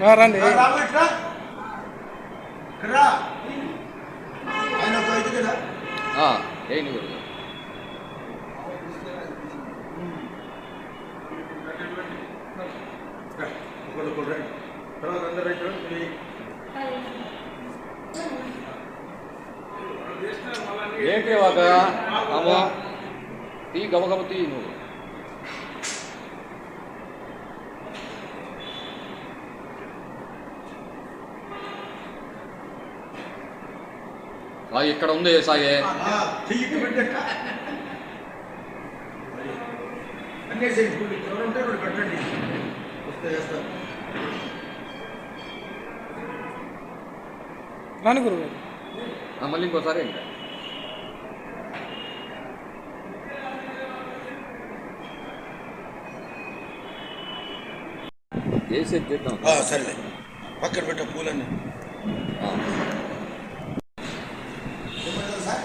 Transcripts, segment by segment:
రండి. ఏంటి ఒక అమ్మో తీ గబగబ తీ నువ్వు సాయి ఇక్కడ ఉంది సాయి ఆ, చెయ్యి ఇటు పెట్టక్క అన్నీ చేయండి ఇప్పుడు ఎవరు ఉంటే ఇప్పుడు పెట్టండి వస్తే చేస్తారు రండి గురుగారు ఆ, మళ్ళీ ఇంకోసారి ఇంకా. చేసేది చేద్దాం? ఆ, సరేలే. పక్కన పెట్ట పూలన్నీ.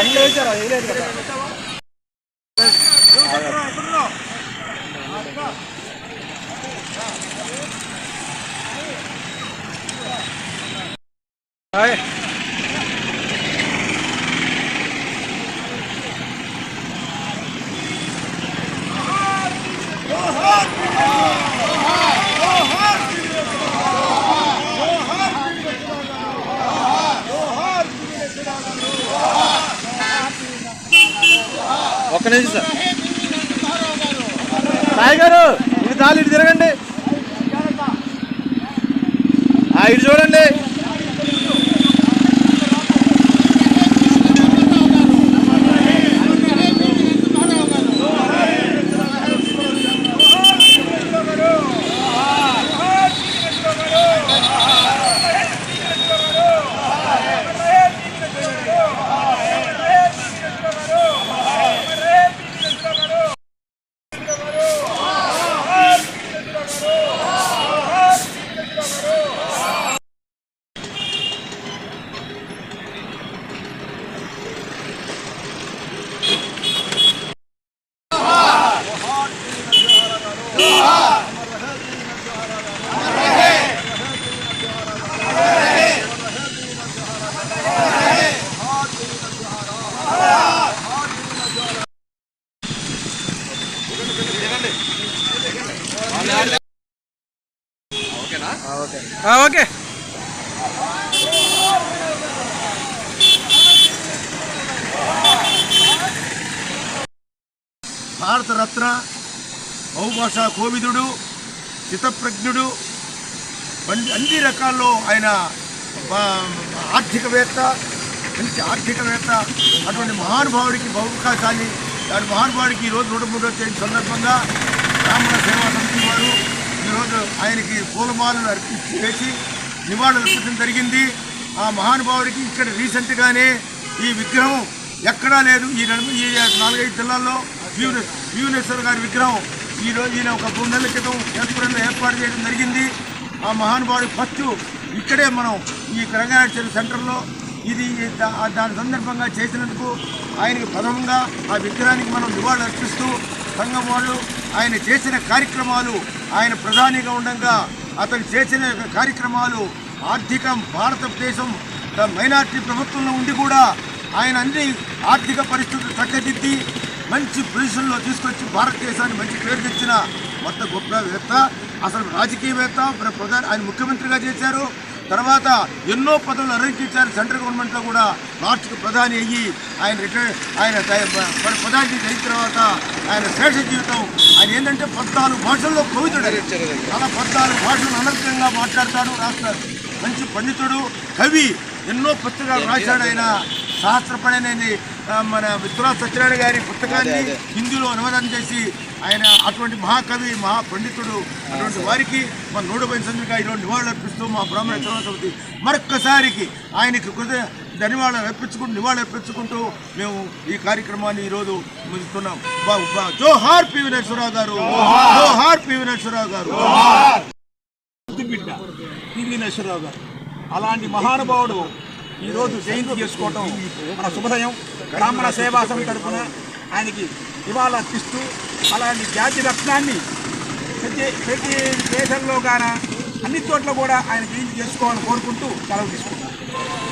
ఆ, వేయండి జోహార్ పివి నరసింహరావు గారు జోహార్ పివి నరసింహరావు గారు జోహార్ పివి నరసింహరావు గారు జోహార్ పివి నరసింహరావు గారు జోహార్ రహే పివి నరసింహరావు గారు అమర్ రహే రహే పివి నరసింహరావు గారు అమర్ రహే రహే పివి నరసింహరావు గారు అమర్ రహే రహే పివి నరసింహరావు గారు అమర్ రహే జోహార్ పివి నరసింహరావు గారు అమర్ రహే బండి వేసారా వేయలేదు కదా హాయ్ ఒక్క నిమిషం. సార్ సాయి గారు ఇది చాలు ఇటు తిరగండి. ఇటు చూడండి. ఓకేనా? ఓకే. భారతరత్న బహుభాషా కోవిదుడు చిత్తప్రజ్ఞుడు అన్ని- అన్ని రకాల్లో ఆయన ఆర్థికవేత్త మంచి ఆర్థికవేత్త అటువంటి మహానుభావుడికి బహుకాశాన్ని దాని మహానుభావుడికి ఈరోజు నూట మూడో తేదీ సందర్భంగా బ్రాహ్మణ సేవా సమితి వారు ఈరోజు ఆయనకి పూలమాలను అర్పించి వేసి నివాళులు అర్పించడం జరిగింది. ఆ మహానుభావుడికి ఇక్కడ రీసెంట్గానే ఈ విగ్రహం ఎక్కడా లేదు. ఈ రెండు ఈ నాలుగైదు జిల్లాల్లో భీవనేశ్వర గారి విగ్రహం ఈ రోజు ఈయన ఒక మూడు నెలల క్రితం ఏర్పడిలో ఏర్పాటు చేయడం జరిగింది. ఆ మహానుభావుడి ఫస్ట్ ఇక్కడే మనం ఈ రంగారెడ్డి సెంటర్లో ఇది దాని సందర్భంగా చేసినందుకు ఆయనకి ప్రథమంగా ఆ విగ్రహానికి మనం నివాళులు అర్పిస్తూ సంఘం వాళ్ళు ఆయన చేసిన కార్యక్రమాలు ఆయన ప్రధానిగా ఉండగా అతను చేసిన కార్యక్రమాలు ఆర్థికం భారతదేశం మైనార్టీ ప్రభుత్వంలో ఉండి కూడా ఆయన అన్ని ఆర్థిక పరిస్థితులు చక్కదిద్ది మంచి పొజిషన్లో తీసుకొచ్చి భారతదేశాన్ని మంచి పేరు తెచ్చిన మొత్తం గొప్పవేత్త అసలు రాజకీయవేత్త ప్ర- ప్రధాని ఆయన ముఖ్యమంత్రిగా చేశారు. తర్వాత ఎన్నో పదవులు అలంకరించారు సెంట్రల్ గవర్నమెంట్లో కూడా లాస్ట్కి ప్రధాని అయ్యి ఆయన రిటైర్ ఆయన ప్రధాని అయిన తర్వాత ఆయన శేష జీవితం. ఆయన ఏంటంటే పద్నాలుగు భాషల్లో కవితుడు. చాలా పద్నాలుగు భాషలు అనర్గంగా మాట్లాడతాడు రాస్తారు మంచి పండితుడు కవి. ఎన్నో పుస్తకాలు రాశాడు ఆయన. సహస్రపడి అనేది మన విశ్వనాథ్ సత్యనారాయణ గారి పుస్తకాన్ని. హిందీలో అనువాదం చేసి ఆయన అటువంటి మహాకవి మహా పండితుడు అటువంటి వారికి మన నూడబైన సందుగా ఈరోజు నివాళులు అర్పిస్తూ మా బ్రాహ్మణ సమితి మరొక్కసారికి ఆయనకి కృత ధన్యవాదాలు అర్పించుకుంటూ నివాళులు అర్పించుకుంటూ మేము ఈ కార్యక్రమాన్ని ఈరోజు ముగిస్తున్నాం. జోహార్ పివి నరసింహరావు గారు. జోహార్! పివి నరసింహరావు గారు. బిడ్డ పివి గారు. అలాంటి మహానుభావుడు ఈరోజు జయంతి చేసుకోవటం మన శుభదయం. బ్రాహ్మణ సేవా సమితి తరఫున ఆయనకి ఇవాళ అర్పిస్తూ అలాంటి జాతి రత్నాన్ని ప్రతి ప్రతి దేశంలో కాన అన్ని చోట్ల కూడా ఆయన జయంతి చేసుకోవాలని కోరుకుంటూ సెలవు తీసుకుంటాం